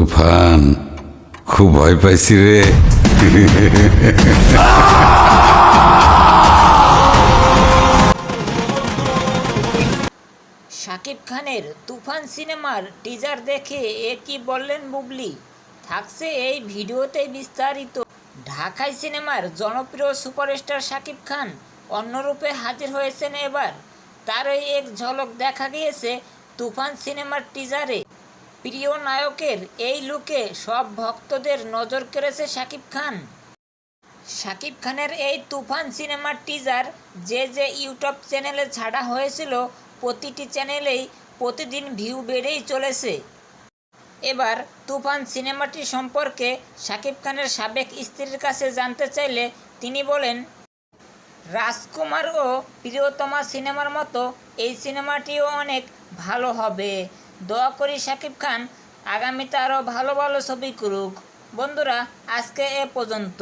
তুফান খুব ভয় পাইছি রে। শাকিব খানের তুফান সিনেমার টিজার দেখে এ কি বললেন বুবলি? থাকছে এই ভিডিওতে বিস্তারিত। ঢাকাই সিনেমার জনপ্রিয় সুপারস্টার শাকিব খান অন্যরূপে হাজির হয়েছেন এবার। তারই এক ঝলক দেখা গিয়েছে তুফান সিনেমার টিজারে। প্রিয় নায়কের এই লুকে সব ভক্তদের নজর কেড়েছে শাকিব খান। শাকিব খানের এই তুফান সিনেমার টিজার যে যে ইউটিউব চ্যানেলে ছাড়া হয়েছিল, প্রতিটি চ্যানেলেই প্রতিদিন ভিউ বেড়েই চলেছে। এবার তুফান সিনেমাটি সম্পর্কে শাকিব খানের সাবেক স্ত্রীর কাছে জানতে চাইলে তিনি বলেন, রাজকুমার ও প্রিয়তমা সিনেমার মতো এই সিনেমাটিও অনেক ভালো হবে। দোয়া করি শাকিব খান আগামীতে আরও ভালো ভালো ছবি করুক। বন্ধুরা আজকে এ পর্যন্ত।